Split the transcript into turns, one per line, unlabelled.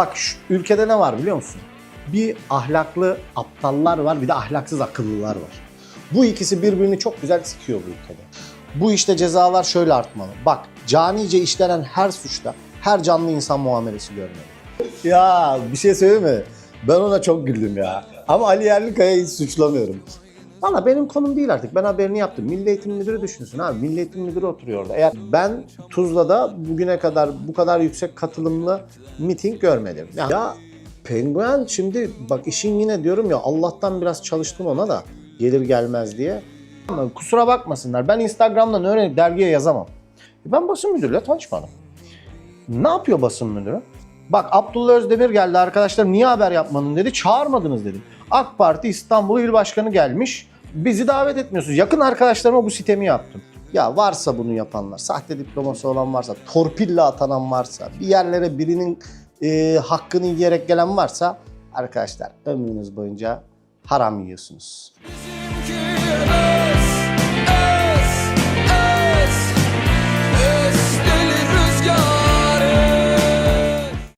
Bak şu ülkede ne var biliyor musun? Bir ahlaklı aptallar var bir de ahlaksız akıllılar var. Bu ikisi birbirini çok güzel sikiyor bu ülkede. Bu işte cezalar şöyle artmalı. Bak canice işlenen her suçta her canlı insan muamelesi görmeli. Ya bir şey söyleyeyim mi? Ben ona çok güldüm ya. Ama Ali Yerlikaya'yı hiç suçlamıyorum. Valla benim konum değil artık. Ben haberini yaptım. Milli Eğitim Müdürü düşünsün abi. Milli Eğitim Müdürü oturuyor orada. Eğer ben Tuzla'da bugüne kadar bu kadar yüksek katılımlı miting görmedim. Ya, ya penguen şimdi bak işin yine diyorum ya Allah'tan biraz çalıştım ona da gelir gelmez diye. Kusura bakmasınlar. Ben Instagram'dan öğrenip dergiye yazamam. Ben basın müdürüyle tanışmadım. Ne yapıyor basın müdürü? Bak Abdullah Özdemir geldi arkadaşlar niye haber yapmadın dedi. Çağırmadınız dedim. AK Parti İstanbul İl Başkanı gelmiş. Bizi davet etmiyorsunuz. Yakın arkadaşlarıma bu sitemi yaptım. Ya varsa bunu yapanlar, sahte diploması olan varsa, torpille atanan varsa, bir yerlere birinin e, hakkını yiyerek gelen varsa arkadaşlar ömrünüz boyunca haram yiyorsunuz.
Bizimki